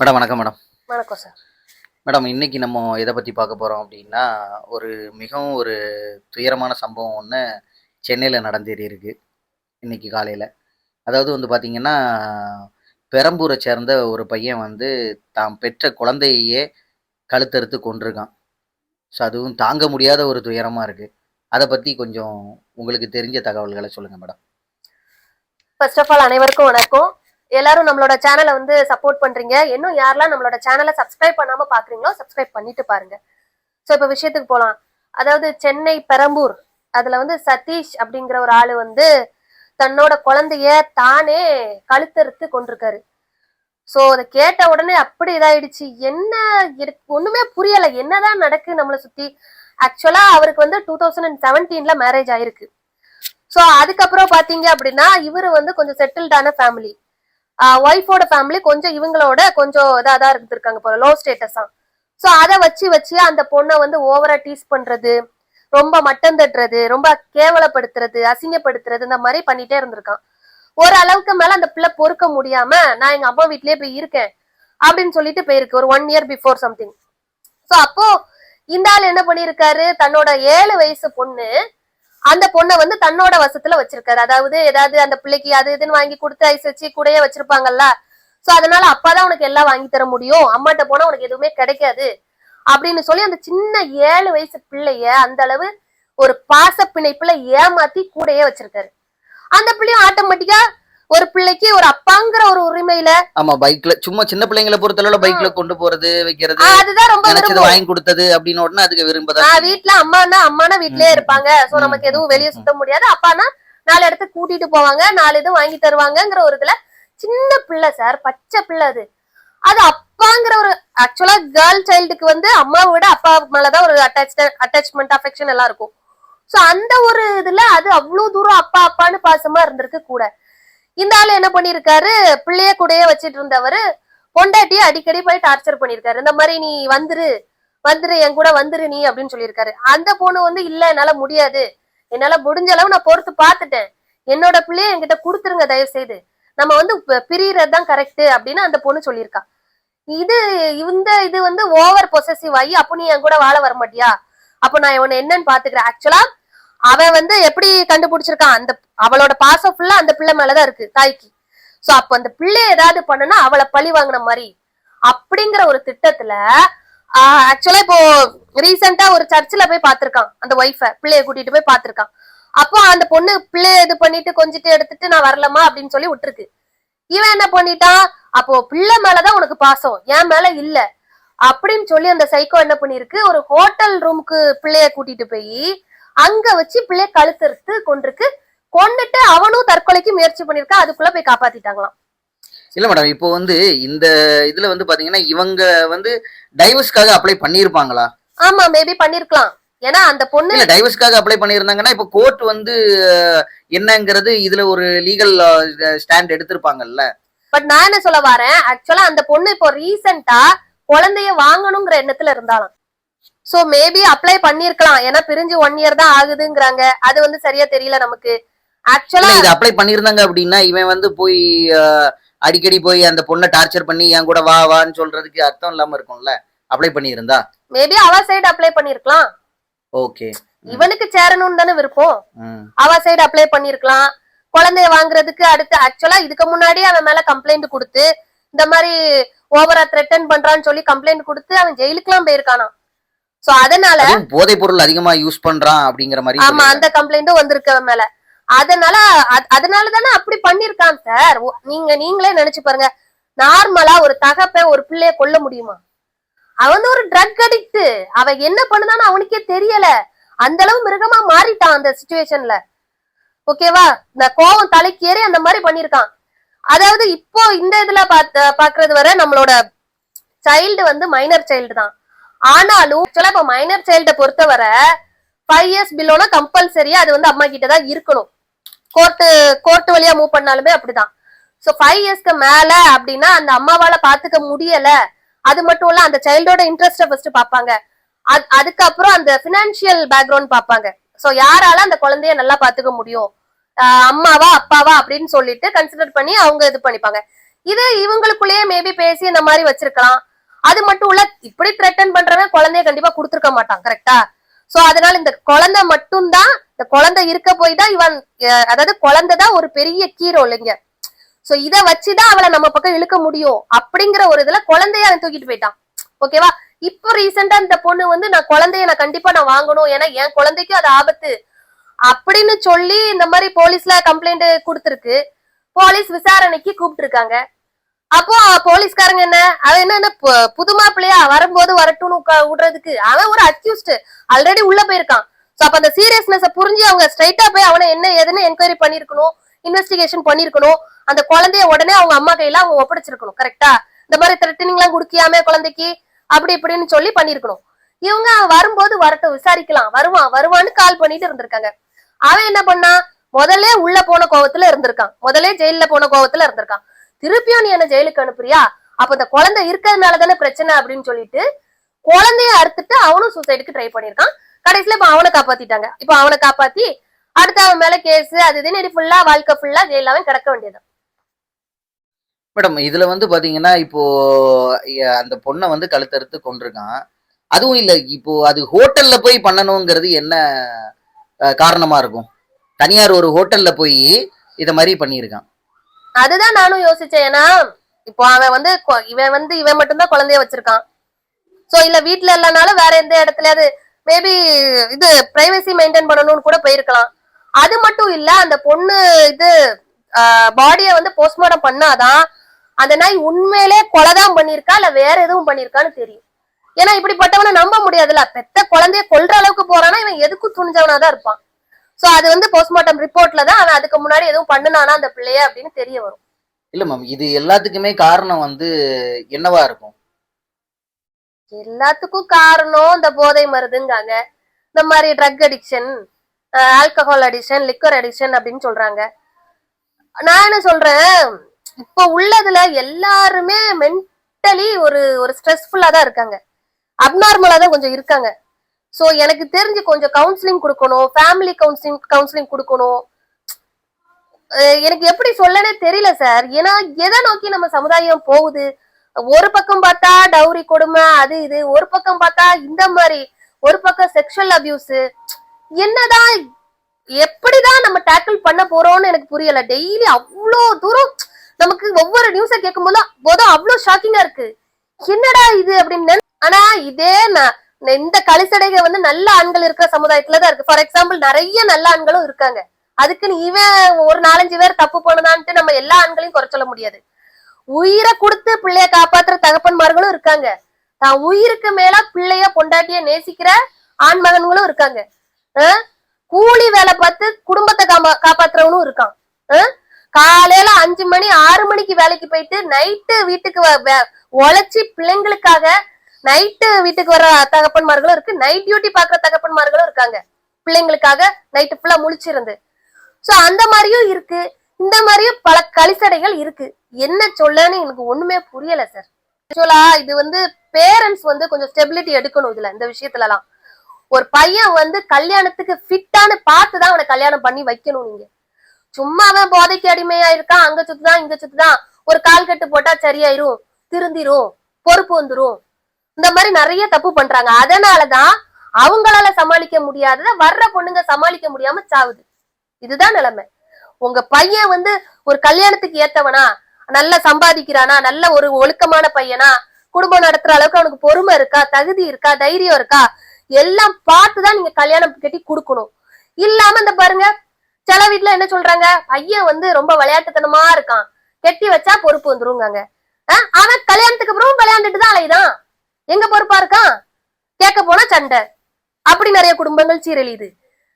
Madam வணக்கம் madam. வணக்கம் sir. Madam இன்னைக்கு நம்ம எதை பற்றி பார்க்க போகிறோம் அப்படின்னா ஒரு மிகவும் ஒரு துயரமான சம்பவம் ஒன்று சென்னையில் நடந்தேறி இருக்கு இன்னைக்கு காலையில். அதாவது வந்து பார்த்திங்கன்னா பெரம்பூரை சேர்ந்த ஒரு பையன் வந்து தாம் பெற்ற குழந்தையே கழுத்தறுத்து கொண்டிருக்கான் ஸோ அதுவும் தாங்க முடியாத ஒரு துயரமாக இருக்குது அதை பற்றி கொஞ்சம் உங்களுக்கு தெரிஞ்ச தகவல்களை சொல்லுங்கள் மேடம். ஃபர்ஸ்ட் ஆஃப் ஆல் அனைவருக்கும் வணக்கம். எல்லாரும் நம்மளோட சேனலை வந்து சப்போர்ட் பண்றீங்க. இன்னும் யாரெல்லாம் நம்மளோட சேனலை சப்ஸ்கிரைப் பண்ணாம பாக்குறீங்களோ சப்ஸ்கிரைப் பண்ணிட்டு பாருங்க. ஸோ இப்போ விஷயத்துக்கு போலாம். அதாவது சென்னை பெரம்பூர் அதுல வந்து சதீஷ் அப்படிங்கிற ஒரு ஆளு வந்து தன்னோட குழந்தைய தானே கழுத்தறுத்து கொண்டிருக்காரு ஸோ அதை கேட்ட உடனே அப்படி இதாயிடுச்சு. என்ன இருக்கு ஒண்ணுமே புரியல. என்னதான் நடக்கு நம்மளை சுத்தி? ஆக்சுவலா அவருக்கு வந்து டூ தௌசண்ட் அண்ட் செவன்டீன்ல மேரேஜ் ஆயிருக்கு. ஸோ அதுக்கப்புறம் பாத்தீங்க அப்படின்னா இவரு வந்து கொஞ்சம் செட்டில்டான ஃபேமிலி ஒய்ஃபோட ஃபேமிலி கொஞ்சம் இவங்களோட கொஞ்சம் இதாக தான் இருந்திருக்காங்க போல லோ ஸ்டேட்டஸா ஸோ அதை வச்சு வச்சு அந்த பொண்ணை வந்து ஓவரா டீஸ் பண்றது ரொம்ப மட்டம் தட்டுறது ரொம்ப கேவலப்படுத்துறது அசிங்கப்படுத்துறது இந்த மாதிரி பண்ணிட்டே இருந்திருக்கான். ஒரு அளவுக்கு மேல அந்த பிள்ளை பொறுக்க முடியாம நான் எங்க அம்மா வீட்லயே போய் இருக்கேன் அப்படின்னு சொல்லிட்டு போயிருக்கு ஒரு one year before something so அப்போ இந்த ஆள் என்ன பண்ணியிருக்காரு? தன்னோட ஏழு வயசு பொண்ணு அந்த பொண்ணை வந்து தன்னோட வசத்துல வச்சிருக்காரு. அதாவது ஏதாவது அந்த பிள்ளைக்கு அது இதுன்னு வாங்கி கொடுத்து ஐஸ் வச்சு கூடயே வச்சிருப்பாங்கல்ல. சோ அதனால அப்பாதான் உனக்கு எல்லாம் வாங்கி தர முடியும். அம்மாட்ட போனா உனக்கு எதுவுமே கிடைக்காது. அப்படின்னு சொல்லி அந்த சின்ன ஏழு வயசு பிள்ளைய அந்த அளவு ஒரு பாச பிணைப்புல ஏமாத்தி கூடயே வச்சிருக்காரு. அந்த பிள்ளையும் ஆட்டோமேட்டிக்கா ஒரு பிள்ளைக்கு ஒரு அப்பாங்கிற ஒரு உரிமையில ஆமாம் பைக்கில் சும்மா சின்ன பிள்ளைங்களை பொறுத்தளவில் பைக்கில் கொண்டு போகிறது வைக்கிறது அதுதான் ரொம்ப நினைச்சது வாங்கி கொடுத்தது அப்படின்னு உடனே அதுக்கு விரும்பதான் நான் வீட்ல அம்மானா அம்மானா வீட்லயே இருப்பாங்க. சோ நமக்கு எதுவும் வெளியே. சுத்த முடியாது. அப்பானா நாலு இடத்துக்கு கூட்டிட்டு போவாங்க. நாலு இது வாங்கி தருவாங்கங்கிற ஒரு இதுல சின்ன பிள்ளை சார் பச்சை பிள்ளை அது. அது அப்பாங்கிற ஒரு ஆக்சுவலா கேர்ள் சைல்டுக்கு வந்து அம்மாவை விட அப்பா மேலதான் ஒரு அட்டாச் அட்டாச்மெண்ட் அஃபெக்ஷன் எல்லாம் இருக்கும். சோ அந்த ஒரு இதுல அது அவ்வளவு தூரம் அப்பா அப்பான்னு பாசமா இருந்திருக்கு கூட. இந்த ஆளு என்ன பண்ணிருக்காரு? பிள்ளைய கூடயே வச்சிட்டு இருந்தவரு பொண்டாட்டிய அடிக்கடி போய் டார்ச்சர் பண்ணிருக்காரு. இந்த மாதிரி நீ வந்துரு வந்துரு என் கூட வந்துரு நீ அப்படின்னு சொல்லியிருக்காரு அந்த பொண்ணு வந்து இல்ல என்னால முடியாது. என்னால முடிஞ்ச அளவு நான் பொறுத்து பார்த்துட்டேன். என்னோட பிள்ளைய என்கிட்ட கொடுத்துருங்க தயவு செய்து நம்ம வந்து பிரியறதுதான் கரெக்ட் அப்படின்னு அந்த பொண்ணு சொல்லியிருக்கா. இது இந்த இது வந்து ஓவர் பொசசிவ் ஆகி அப்போ நீ என் கூட வாழ வர மாட்டியா அப்ப நான் உன்னை என்னன்னு பாத்துக்கிறேன் ஆக்சுவலா அவன் வந்து எப்படி கண்டுபிடிச்சிருக்கான்? அந்த அவளோட பாசம் ஃபுல்லா அந்த பிள்ளை மேலதான் இருக்கு தாய்க்கு. சோ அப்ப அந்த பிள்ளை ஏதாவது பண்ணுனா அவளை பழி வாங்கின மாதிரி. அப்படிங்கிற ஒரு திட்டத்துல ஆக்சுவலா இப்போ ரீசெண்டா ஒரு சர்ச்சில் போய் பார்த்திருக்கான். அந்த ஒய்ஃப பிள்ளைய கூட்டிட்டு போய் பார்த்திருக்கான். அப்போ அந்த பொண்ணு பிள்ளைய இது பண்ணிட்டு கொஞ்சிட்டு எடுத்துட்டு நான் வரலமா அப்படின்னு சொல்லி விட்டுருக்கு. இவன் என்ன பண்ணிட்டான்? அப்போ பிள்ளை மேலதான் உனக்கு பாசம் என் மேல இல்ல. அப்படின்னு சொல்லி அந்த சைக்கோ என்ன பண்ணிருக்கு ஒரு ஹோட்டல் ரூமுக்கு பிள்ளைய கூட்டிட்டு போய் அங்க வச்சு பிள்ளைய கழுத்தறுத்து கொண்டிருக்கு கொண்டுட்டு அவனும் தற்கொலைக்கு முயற்சி பண்ணிருக்கான் அதுக்குள்ள போய் காப்பாத்திட்டாங்களாம். இல்ல மேடம் இப்போ வந்து இந்த இதுல வந்து பாத்தீங்கன்னா இவங்க வந்து டைவர்ஸ்க்காக அப்ளை பண்ணியிருப்பாங்களா? ஆமா மேபி பண்ணிருக்கலாம். ஏன்னா அந்த பொண்ணு இல்ல டைவர்ஸ்க்காக அப்ளை பண்ணியிருந்தாங்கன்னா இப்போ கோர்ட் வந்து என்னங்கிறது இதுல ஒரு லீகல் ஸ்டாண்ட் எடுத்திருப்பாங்கல்ல. பட் நான் என்ன சொல்ல வரேன் ஆக்சுவலா அந்த பொண்ணு இப்போ ரீசெண்டா குழந்தைய வாங்கணுங்கிற எண்ணத்துல இருந்தாலும் சோ மேபி அப்ளை பண்ணிருக்கலாம். ஏன்னா பிரிஞ்சு ஒன் இயர் தான் ஆகுதுங்கிறாங்க. அது வந்து சரியா தெரியல நமக்கு. ஆக்சுவலா இது அப்ளை பண்ணியிருந்தாங்க அப்படின்னா இவன் வந்து போய் அடிக்கடி போய் அந்த பொண்ணை டார்ச்சர் பண்ணி என் கூட வா வான்னு சொல்றதுக்கு அர்த்தம் இல்லாம இருக்கும்ல? அப்ளை பண்ணியிருந்தா? மேபி அவ சைடு அப்ளை பண்ணிருக்கலாம். ஓகே இவனுக்கு சேரணும்னு தானே விருப்பம். அவ சைடு அப்ளை பண்ணிருக்கலாம். குழந்தைய வாங்குறதுக்கு அடுத்து ஆக்சுவலா இதுக்கு முன்னாடி அவன் மேல கம்ப்ளைண்ட் கொடுத்து இந்த மாதிரி ஓவரா த்ரெட்டன் பண்றான்னு சொல்லி கம்ப்ளைண்ட் கொடுத்து அவன் ஜெயிலுக்குலாம் போயிருக்கானாம். சோ அதனால போதைப் பொருள் அதிகமா யூஸ் பண்றான் அப்படிங்கிற மாதிரி ஆமா அந்த கம்ப்ளைண்ட்டும் வந்திருக்கு மேல. அதனால அதனால தானே அப்படி பண்ணிருக்கான் சார்? நீங்க நீங்களே நினைச்சு பாருங்க. நார்மலா ஒரு தகப்பன் ஒரு பிள்ளைய கொல்ல முடியுமா? அவன் வந்து ஒரு ட்ரக் அடிக்ட் அவன் என்ன பண்ணுதான்னு அவனுக்கே தெரியல. அந்த அளவு மிருகமா மாறிட்டான் அந்த சுச்சுவேஷன்ல ஓகேவா இந்த கோவம் தலைக்கு ஏறி அந்த மாதிரி பண்ணிருக்கான் அதாவது இப்போ இந்த இதுல பாக்குறது வரை நம்மளோட சைல்டு வந்து மைனர் சைல்டு தான். ஆனாலும் ஆக்சுவலா இப்ப மைனர் சைல்ட பொறுத்தவரை ஃபைவ் இயர்ஸ் பிலோனா கம்பல்சரியா அது வந்து அம்மா கிட்ட தான் இருக்கணும். கோர்ட்டு கோர்ட் வழியா மூவ் பண்ணாலுமே அப்படிதான். சோ ஃபைவ் இயர்ஸ்க்கு மேல அப்படின்னா அந்த அம்மாவால பாத்துக்க முடியல. அது மட்டும் இல்ல அந்த சைல்டோட இன்ட்ரெஸ்ட ஃபர்ஸ்ட் பாப்பாங்க. அது- அதுக்கப்புறம் அந்த பினான்சியல் பேக்ரவுண்ட் பாப்பாங்க. சோ யாரால அந்த குழந்தைய நல்லா பாத்துக்க முடியும்? அம்மாவா அப்பாவா அப்படின்னு சொல்லிட்டு கன்சிடர் பண்ணி அவங்க இது பண்ணிப்பாங்க. இது இவங்களுக்குள்ளேயே மேபி பேசி இந்த மாதிரி வச்சிருக்கலாம். அது மட்டும் இல்ல இப்படி த்ரெட்டன் பண்றவன் குழந்தைய கண்டிப்பா கொடுத்துருக்க மாட்டான் கரெக்டா சோ அதனால இந்த குழந்தை மட்டும்தான் இந்த குழந்தை இருக்க போய் தான் இவன் அதாவது குழந்தை தான் ஒரு பெரிய கீரோ இல்லைங்க. சோ இத வச்சுதான் அவளை நம்ம பக்கம் இழுக்க முடியும். அப்படிங்கிற ஒரு இதுல குழந்தைய அவன் தூக்கிட்டு போயிட்டான். ஓகேவா இப்போ ரீசெண்டா இந்த பொண்ணு வந்து நான் குழந்தைய நான் கண்டிப்பா நான் வாங்கணும். ஏன்னா என் குழந்தைக்கும் அது ஆபத்து. அப்படின்னு சொல்லி இந்த மாதிரி போலீஸ்ல கம்ப்ளைண்ட் கொடுத்துருக்கு. போலீஸ் விசாரணைக்கு கூப்பிட்டு இருக்காங்க அப்போ போலீஸ்காரங்க என்ன? அவன் என்ன என்ன புது மாப்பிள்ளையா? வரும்போது வரட்டும்னு விடுறதுக்கு. அவன் ஒரு அக்யூஸ்ட் ஆல்ரெடி உள்ள போயிருக்கான். சோ அப்ப அந்த சீரியஸ்னஸ் புரிஞ்சு அவங்க ஸ்ட்ரைட்டா போய் அவனை என்ன ஏதுன்னு என்கொயரி பண்ணிருக்கணும் இன்வெஸ்டிகேஷன் பண்ணிருக்கணும். அந்த குழந்தைய உடனே அவங்க அம்மா கையில அவங்க ஒப்படைச்சிருக்கணும் கரெக்டா இந்த மாதிரி த்ரெட்டனிங் எல்லாம் குடுக்கியாமே குழந்தைக்கு? அப்படி இப்படின்னு சொல்லி பண்ணிருக்கணும். இவங்க வரும்போது வரட்டும் விசாரிக்கலாம். வருவான் வருவான்னு கால் பண்ணிட்டு இருந்திருக்காங்க. அவன் என்ன பண்ணா முதல்ல உள்ள போன கோவத்துல இருந்திருக்கான். முதல்ல ஜெயில்ல போன கோவத்துல இருந்திருக்கான். திருப்பியும் நீ என்ன ஜெயிலுக்கு அனுப்புறியா? அப்ப இந்த குழந்தை இருக்கிறதுனால தானே பிரச்சனை அப்படின்னு சொல்லிட்டு குழந்தைய அறுத்துட்டு அவனும் சூசைடுக்கு ட்ரை பண்ணிருக்கான் கடைசியில இப்ப அவனை காப்பாத்திட்டாங்க. இப்ப அவனை காப்பாத்தி அடுத்து அவன் மேல கேஸ் அது இதுன்னு ஃபுல்லா வாழ்க்கை ஃபுல்லா ஜெயில அவன் கிடக்க வேண்டியது மேடம் இதுல வந்து பாத்தீங்கன்னா இப்போ அந்த பொண்ணை வந்து கழுத்தறுத்து கொண்டிருக்கான் அதுவும் இல்ல இப்போ அது ஹோட்டல்ல போய் பண்ணணுங்கிறது என்ன காரணமா இருக்கும்? தனியார் ஒரு ஹோட்டல்ல போய் இத மாதிரி பண்ணியிருக்கான். அதுதான் நானும் யோசிச்சேன். ஏன்னா இப்போ அவன் வந்து கொ- இவன் வந்து இவன் மட்டும்தான் குழந்தைய வச்சிருக்கான். சோ இல்ல வீட்டுல இல்லனாலும் வேற எந்த இடத்துலயாவது மேபி இது பிரைவசி மெயின்டைன் பண்ணணும்னு கூட போயிருக்கலாம். அது மட்டும் இல்ல அந்த பொண்ணு இது பாடிய வந்து போஸ்ட்மார்டம் பண்ணாதான் அந்த நாய் உண்மையிலே கொலைதான் பண்ணிருக்கா இல்ல வேற எதுவும் பண்ணிருக்கான்னு தெரியும். ஏன்னா இப்படிப்பட்டவனை நம்ப முடியாதுல்ல. பெத்த குழந்தைய கொல்ற அளவுக்கு போறானா இவன் எதுக்கும் துணிஞ்சவனாதான் இருப்பான். சோ அது வந்து போஸ்ட்மார்ட்டம் ரிப்போர்ட்ல தான் அவன் அதுக்கு முன்னாடி எதுவும் பண்ணுனானா அந்த பிள்ளைய அப்படின்னு தெரிய வரும். இல்ல மேம் இது எல்லாத்துக்குமே காரணம் வந்து என்னவா இருக்கும்? எல்லாத்துக்கும் காரணம் இந்த போதை மருந்துங்காங்க. இந்த மாதிரி drug addiction alcohol addiction liquor addiction அப்படின்னு சொல்றாங்க. நான் என்ன சொல்றேன் இப்போ உள்ளதுல எல்லாருமே மென்டலி ஒரு ஒரு ஸ்ட்ரெஸ்ஃபுல்லா தான் இருக்காங்க. அப்நார்மலா தான் கொஞ்சம் இருக்காங்க. சோ எனக்கு தெரிஞ்சு கொஞ்சம் கவுன்சிலிங் கொடுக்கணும் ஃபேமிலி கவுன்சிலிங் கவுன்சிலிங் கொடுக்கணும். எனக்கு எப்படி சொல்லனே தெரியல சார் ஏன்னா எதை நோக்கி நம்ம சமுதாயம் போகுது? ஒரு பக்கம் பார்த்தா டவுரி கொடுமை அது இது. ஒரு பக்கம் பார்த்தா இந்த மாதிரி ஒரு பக்கம் செக்ஷுவல் அபியூஸ் என்னதான் எப்படிதான் நம்ம டேக்கிள் பண்ண போறோம்னு எனக்கு புரியல. டெய்லி அவ்வளோ தூரம் நமக்கு ஒவ்வொரு நியூஸை கேட்கும் போது போதும் அவ்வளோ ஷாக்கிங்கா இருக்கு. என்னடா இது அப்படின்னு ஆனா இதே நான் இந்த கலிசடைக வந்து நல்ல ஆண்கள் இருக்கிற சமுதாயத்துல தான் இருக்கு. ஃபார் எக்ஸாம்பிள் நிறைய நல்ல ஆண்களும் இருக்காங்க. அதுக்குன்னு இவன் ஒரு நாலஞ்சு பேர் தப்பு பண்ணுதான்ட்டு நம்ம எல்லா ஆண்களையும் குறை சொல்ல முடியாது. உயிரை கொடுத்து பிள்ளைய காப்பாத்துற தகப்பன்மார்களும் இருக்காங்க. தான் உயிருக்கு மேல பிள்ளைய பொண்டாட்டிய நேசிக்கிற ஆண் மகன்களும் இருக்காங்க. கூலி வேலை பார்த்து குடும்பத்தை காமா- காப்பாத்துறவனும் இருக்கான். காலையில அஞ்சு மணி ஆறு மணிக்கு வேலைக்கு போயிட்டு நைட்டு வீட்டுக்கு வ- உழைச்சி பிள்ளைங்களுக்காக நைட்டு வீட்டுக்கு வர தகப்பன்மார்களும் இருக்கு. நைட் டியூட்டி பாக்குற தகப்பன்மார்களும் இருக்காங்க. பிள்ளைங்களுக்காக நைட்டு ஃபுல்லா முழிச்சிருந்து. சோ அந்த மாதிரியும் இருக்கு. இந்த மாதிரியும் பல கலிசடைகள் இருக்கு. என்ன சொல்லன்னு எனக்கு ஒண்ணுமே புரியல சார் ஆக்சுவலா இது வந்து பேரண்ட்ஸ் வந்து கொஞ்சம் ஸ்டெபிலிட்டி எடுக்கணும் இதுல இந்த விஷயத்துல எல்லாம் ஒரு பையன் வந்து கல்யாணத்துக்கு ஃபிட்டான்னு பார்த்துதான் அவனை கல்யாணம் பண்ணி வைக்கணும் நீங்க. சும்மா அவன் போதைக்கு அடிமையா இருக்கான். அங்க சுத்துதான் இங்க சுத்துதான். ஒரு கால் கட்டு போட்டா சரியாயிரும். திருந்திரும். பொறுப்பு வந்துரும். இந்த மாதிரி நிறைய தப்பு பண்றாங்க. அதனாலதான் அவங்களால சமாளிக்க முடியாதத வர்ற பொண்ணுங்க சமாளிக்க முடியாம சாவுது. இதுதான் நிலைமை. உங்க பையன் வந்து ஒரு கல்யாணத்துக்கு ஏத்தவனா நல்லா சம்பாதிக்கிறானா நல்ல ஒரு ஒழுக்கமான பையனா குடும்பம் நடத்துற அளவுக்கு அவனுக்கு பொறுமை இருக்கா தகுதி இருக்கா தைரியம் இருக்கா எல்லாம் பார்த்துதான் நீங்க கல்யாணம் கட்டி கொடுக்கணும். இல்லாம இந்த பாருங்க சில வீட்டுல என்ன சொல்றாங்க? பையன் வந்து ரொம்ப விளையாட்டுத்தனமா இருக்கான். கெட்டி வச்சா பொறுப்பு வந்துருங்காங்க அஹ் அவன் கல்யாணத்துக்கு அப்புறம் விளையாண்டுட்டு தான் அலைதான் எங்க பொறுப்பா இருக்கான் கேட்க போனா சண்டை. அப்படி நிறைய குடும்பங்கள் சீரழியுது.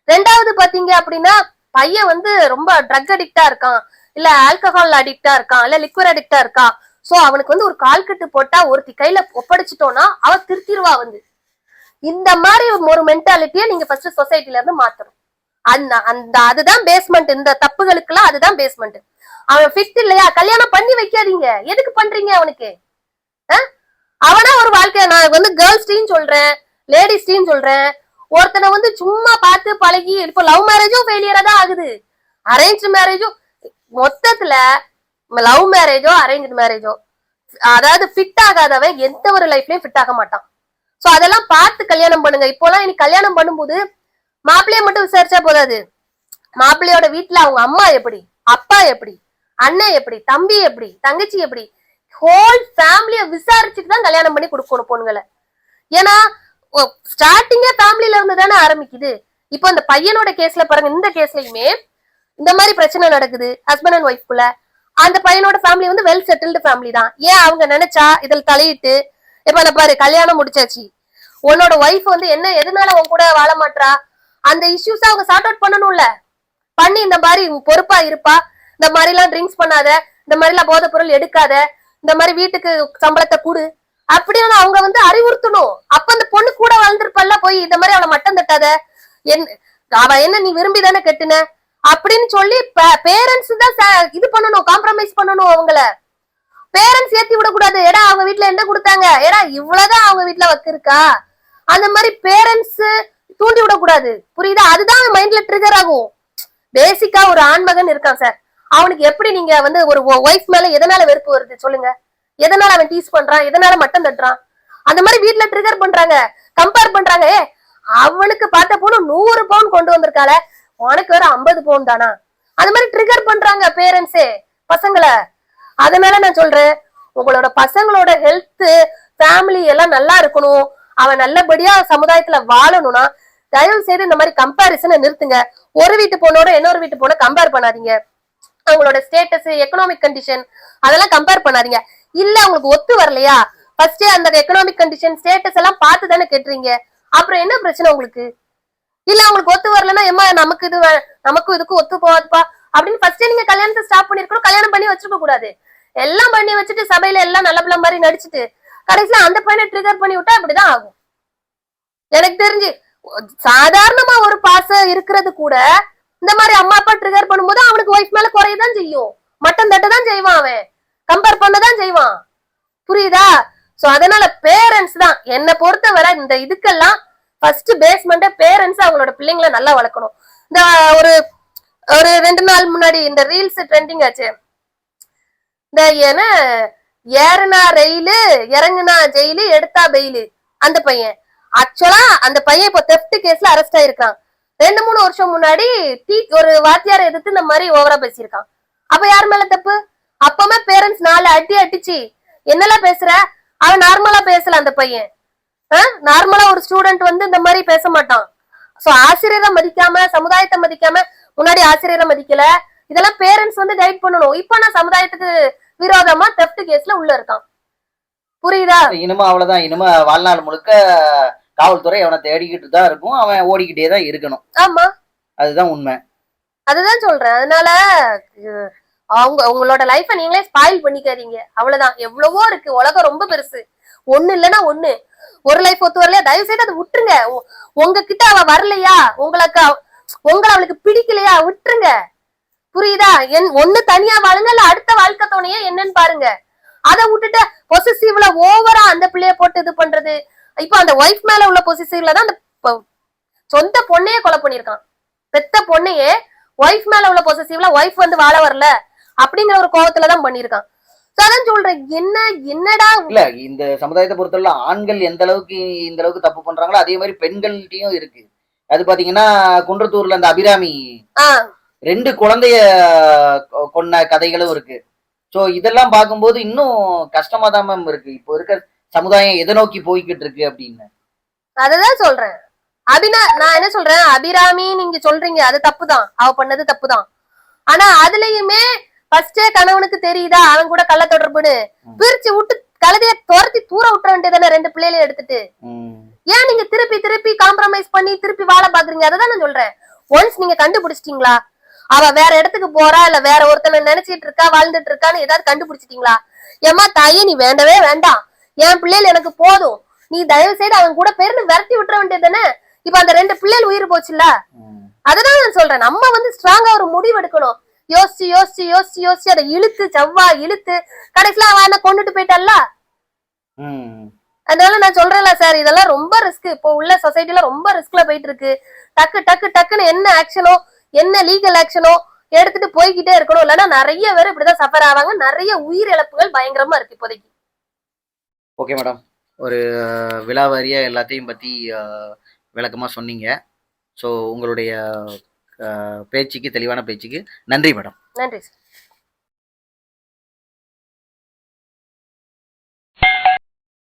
ரெண்டாவது பாத்தீங்க அப்படின்னா பையன் வந்து ரொம்ப ட்ரக் அடிக்டா இருக்கான். இல்ல ஆல்கஹால் அடிக்டா இருக்கான். இல்ல லிக்விட் அடிக்டா இருக்கான். சோ அவனுக்கு வந்து ஒரு கால் கட்டு போட்டா ஒருத்தி கையில ஒப்படைச்சிட்டோம்னா அவ திருத்திருவா வந்து. இந்த மாதிரி ஒரு மென்டாலிட்டியை நீங்க ஃபர்ஸ்ட் சொசைட்டில இருந்து மாத்தணும். அந்த அந்த அதுதான் பேஸ்மெண்ட் இந்த தப்புகளுக்குலாம் அதுதான் பேஸ்மெண்ட் அவன் ஃபிட் இல்லையா? கல்யாணம் பண்ணி வைக்காதீங்க. எதுக்கு பண்றீங்க அவனுக்கு? அஹ்? அவனா ஒரு வாழ்க்கை நான் வந்து கேர்ள்ஸ் டீம் சொல்றேன் லேடிஸ் டீம் சொல்றேன். ஒருத்தனை வந்து சும்மா பார்த்து பழகி இப்போ லவ் மேரேஜும் ஃபெயிலியரா தான் ஆகுது. அரேஞ்ச் மேரேஜும் மொத்தத்துல லவ் மேரேஜோ அரேஞ்ச் மேரேஜோ அதாவது ஃபிட் ஆகாதவன் எந்த ஒரு லைஃப்லயும் ஃபிட் ஆக மாட்டான். சோ அதெல்லாம் பார்த்து கல்யாணம் பண்ணுங்க. இப்போலாம் இனி கல்யாணம் பண்ணும்போது மாப்பிள்ளைய மட்டும் விசாரிச்சா போதாது. மாப்பிள்ளையோட வீட்டுல அவங்க அம்மா எப்படி? அப்பா எப்படி? அண்ணன் எப்படி? தம்பி எப்படி? தங்கச்சி எப்படி? ஹோல் ஃபேமிலியை விசாரிச்சுட்டு தான் கல்யாணம் பண்ணி கொடுக்கணும் பொண்ணுங்களை. ஏன்னா ஸ்டார்டிங்கே ஃபேமிலியில இருந்து தானே ஆரம்பிக்குது. இப்போ இந்த பையனோட கேஸ்ல பாருங்க இந்த கேஸ்லயுமே இந்த மாதிரி பிரச்சனை நடக்குது ஹஸ்பண்ட் அண்ட் ஒய்ஃப்குள்ள அந்த பையனோட ஃபேமிலி வந்து வெல் செட்டில்டு ஃபேமிலி தான். ஏன் அவங்க நினைச்சா இதில் தலையிட்டு இப்ப அந்த பாரு கல்யாணம் முடிச்சாச்சு. உன்னோட ஒய்ஃப் வந்து என்ன எதனால உன் கூட வாழ மாட்றா? அந்த இஷ்யூஸ் அவங்க சார்ட் அவுட் பண்ணணும்ல. பண்ணி இந்த மாதிரி பொறுப்பா இருப்பா. இந்த மாதிரி எல்லாம் ட்ரிங்க்ஸ் பண்ணாத இந்த மாதிரி எல்லாம் போதை பொருள் எடுக்காத. இந்த மாதிரி வீட்டுக்கு சம்பளத்தை கொடு. அப்படின்னு அவங்க வந்து அறிவுறுத்தணும். அப்ப அந்த பொண்ணு கூட வாழ்ந்திருப்பல்ல போய் இந்த மாதிரி அவளை மட்டம் தட்டாத. என் அவ என்ன நீ விரும்பி தானே கட்டுன? அப்படின்னு சொல்லி பேரண்ட்ஸ் தான் ச- இது பண்ணணும் காம்ப்ரமைஸ் பண்ணணும் அவங்கள. பேரண்ட்ஸ் ஏத்தி விடக்கூடாது. ஏடா அவங்க வீட்டுல என்ன கொடுத்தாங்க? ஏடா இவ்வளவுதான் அவங்க வீட்டுல வக்கிருக்கா அந்த மாதிரி பேரண்ட்ஸ் தூண்டி விடக்கூடாது. புரியுதா? அதுதான் மைண்ட்ல ட்ரிகர் ஆகும். பேசிக்கா ஒரு ஆண்மகன் இருக்கான் சார். அவனுக்கு எப்படி நீங்க வந்து ஒரு ஒய்ஃப் மேல எதனால வெறுப்பு வருது சொல்லுங்க. எதனால அவன் டீஸ் பண்றான்? எதனால மட்டம் தட்டுறான்? அந்த மாதிரி வீட்ல ட்ரிகர் பண்றாங்க. கம்பேர் பண்றாங்க. ஏ அவனுக்கு பார்த்த பொண்ணு நூறு பவுன் கொண்டு வந்திருக்காள. உனக்கு வேற ஐம்பது பவுன் தானா? அந்த மாதிரி ட்ரிகர் பண்றாங்க பேரண்ட்ஸே பசங்களை. அதனால நான் சொல்றேன் உங்களோட பசங்களோட ஹெல்த் ஃபேமிலி எல்லாம் நல்லா இருக்கணும். அவன் நல்லபடியா சமுதாயத்துல வாழணும்னா தயவு செய்து இந்த மாதிரி கம்பாரிசனை நிறுத்துங்க. ஒரு வீட்டு பொண்ணோட இன்னொரு வீட்டு பொண்ணை கம்பேர் பண்ணாதீங்க. அவங்களோட ஸ்டேட்டஸ் எக்கனாமிக் கண்டிஷன் அதெல்லாம் கம்பேர் பண்ணாதீங்க. இல்ல உங்களுக்கு ஒத்து வரலையா? ஃபர்ஸ்டே அந்த எக்கனாமிக் கண்டிஷன் ஸ்டேட்டஸ் எல்லாம் பார்த்து தானே கேட்டுறீங்க அப்புறம் என்ன பிரச்சனை உங்களுக்கு? இல்ல உங்களுக்கு ஒத்து வரலன்னா எம்மா நமக்கு இது வே- நமக்கும் இதுக்கும் ஒத்து போகாதுப்பா. அப்படின்னு ஃபர்ஸ்டே நீங்க கல்யாணத்தை ஸ்டாப் பண்ணிருக்கணும் கல்யாணம் பண்ணி வச்சிருக்க கூடாது. எல்லாம் பண்ணி வச்சுட்டு சபையில எல்லாம் நல்ல பிள்ளை மாதிரி நடிச்சுட்டு கடைசியில அந்த பையனை ட்ரிகர் பண்ணி விட்டா அப்படிதான் ஆகும். எனக்கு தெரிஞ்சு சாதாரணமா ஒரு பாசம் இருக்கிறது கூட இந்த மாதிரி அம்மா அப்பா ட்ரிகர் பண்ணும்போது அவனுக்கு ஒய்ஃப் மேல குறையதான் செய்யும். மட்டம் தட்ட தான் செய்வான் அவன். கம்பேர் பண்ணதான் செய்வான். புரியுதா? சோ அதனால பேரண்ட்ஸ் தான். என்னை பொறுத்தவரை இந்த இதுக்கெல்லாம் ஃபர்ஸ்ட் பேஸ்மெண்ட்டை பேரண்ட்ஸ் அவங்களோட பிள்ளைங்களை நல்லா வளர்க்கணும். இந்த ஒரு ஒரு ரெண்டு நாள் முன்னாடி இந்த ரீல்ஸ் ட்ரெண்டிங் ஆச்சு. இந்த ஏன்னா ஏறுனா ரயிலு இறங்குனா ஜெயிலு எடுத்தா பெயிலு அந்த பையன். ஆக்சுவலா அந்த பையன் இப்போ தெப்ட் கேஸ்ல அரெஸ்ட் ஆயிருக்கான். ரெண்டு மூணு வருஷம் முன்னாடி டீ ஒரு வாத்தியாரை எதிர்த்து இந்த மாதிரி ஓவரா பேசியிருக்கான். அப்ப யார் மேல தப்பு? அப்பமே பேரண்ட்ஸ் நாலு அடி அடிச்சு என்னெல்லாம் பேசுற? அவன் நார்மலா பேசல அந்த பையன். நார்மலா ஒரு ஸ்டூடெண்ட் வந்து இந்த மாதிரி பேச மாட்டான். சோ ஆசிரியரை மதிக்காம சமுதாயத்தை மதிக்காம முன்னாடி ஆசிரியரை மதிக்கல. இதெல்லாம் பேரண்ட்ஸ் வந்து கைட் பண்ணணும். இப்ப நான் சமுதாயத்துக்கு விரோதமா தெஃப்ட் கேஸ்ல உள்ள இருக்கான். புரியுதா? இனிமே அவ்வளவுதான். இனிமே வாழ்நாள் முழுக்க காவல்துறை அவனை தேடிக்கிட்டு தான் இருக்கும். அவன் ஓடிக்கிட்டே தான் இருக்கணும். ஆமா. அதுதான் உண்மை. அதுதான் சொல்றேன். அதனால அவங்க உங்களோட லைஃப நீங்களே ஸ்பாயில் பண்ணிக்காதீங்க. அவ்வளவுதான். எவ்வளவோ இருக்கு. உலகம் ரொம்ப பெருசு. ஒண்ணு இல்லைன்னா ஒண்ணு. ஒரு லைஃப் ஒத்து வரலையா? தயவு செய்து அதை விட்டுருங்க. உங்ககிட்ட அவ வரலையா? உங்களுக்கு உங்களை அவளுக்கு பிடிக்கலையா? விட்டுருங்க. புரியுதா? என் ஒண்ணு தனியா வாழுங்க இல்ல அடுத்த வாழ்க்கை துணையே என்னன்னு பாருங்க. அதை விட்டுட்டு பொசிசிவ்ல ஓவரா அந்த பிள்ளைய போட்டு இது பண்றது. இப்போ அந்த ஒய்ஃப் மேல உள்ள பொசிசிவ்ல தான் அந்த சொந்த பொண்ணையே கொலை பண்ணிருக்கான் பெத்த பொண்ணையே ஒய்ஃப் மேல உள்ள பொசிசிவ்ல ஒய்ஃப் வந்து வாழ வரல அப்படிங்கிற ஒரு கோவத்துல தான் பண்ணிருக்கான் So அதான் சொல்றேன். என்ன என்னடா இல்ல இந்த சமுதாயத்தை பொறுத்தவரை ஆண்கள் எந்த அளவுக்கு இந்த அளவுக்கு தப்பு பண்றாங்களோ அதே மாதிரி பெண்கள்கிட்டயும் இருக்கு. அது பாத்தீங்கன்னா குன்றத்தூர்ல அந்த அபிராமி ரெண்டு குழந்தைய கொன்ன கதைகளும் இருக்கு. சோ இதெல்லாம் பார்க்கும்போது இன்னும் கஷ்டமா தான் மேம் இருக்கு. இப்போ இருக்க சமுதாயம் எதை நோக்கி போய்கிட்டு இருக்கு அப்படின்னு? அததான் சொல்றேன். அபினா நான் என்ன சொல்றேன்? அபிராமி நீங்க சொல்றீங்க அது தப்புதான். அவ பண்ணது தப்புதான். ஆனா அதுலயுமே ஃபர்ஸ்டே கணவனுக்கு தெரியுதா? அவன் கூட கள்ள தொடர்புன்னு. பிரிச்சு விட்டு கழுதைய துரத்தி தூர விட்டுற வேண்டியதானே ரெண்டு பிள்ளைகளையும் எடுத்துட்டு. ஏன் நீங்க திருப்பி திருப்பி காம்ப்ரமைஸ் பண்ணி திருப்பி வாழ பாக்குறீங்க அததான் நான் சொல்றேன். ஒன்ஸ் நீங்க கண்டுபிடிச்சிட்டீங்களா? அவ வேற இடத்துக்கு போறா? இல்ல வேற ஒருத்தனை நினைச்சிட்டு இருக்கா? வாழ்ந்துட்டு இருக்கான்னு ஏதாவது கண்டுபிடிச்சிட்டீங்களா? ஏமா தாயே நீ வேண்டவே வேண்டாம். என் பிள்ளைகள் எனக்கு போதும். நீ தயவு செய்து அவன் கூட பேருந்து விரட்டி விட்டுற வேண்டியது இப்ப அந்த ரெண்டு பிள்ளைகள் உயிர் போச்சுல்ல. அததான் நான் சொல்றேன். நம்ம வந்து ஸ்ட்ராங்கா ஒரு முடிவு எடுக்கணும். யோசிச்சு யோசிச்சு யோசிச்சு யோசிச்சு அதை இழுத்து செவ்வா இழுத்து கடைசியில அவன் என்ன கொண்டுட்டு போயிட்டான்ல. அதனால நான் சொல்றேன்ல சார் இதெல்லாம் ரொம்ப ரிஸ்க் இப்போ உள்ள சொசைட்டில ரொம்ப ரிஸ்க்ல போயிட்டு இருக்கு. டக்கு டக்கு டக்குன்னு என்ன ஆக்ஷனோ என்ன லீகல் ஆக்ஷனோ எடுத்துட்டு போய்கிட்டே இருக்கணும். இல்லைன்னா நிறைய பேர் இப்படிதான் சஃபர் ஆவாங்க. நிறைய உயிர் இழப்புகள் பயங்கரமா இருக்கு இப்போதைக்கு. ஓகே மேடம் ஒரு விழாவாரியாக எல்லாத்தையும் பற்றி விளக்கமாக சொன்னீங்க. ஸோ உங்களுடைய பேச்சுக்கு தெளிவான பேச்சுக்கு நன்றி மேடம் நன்றி சார்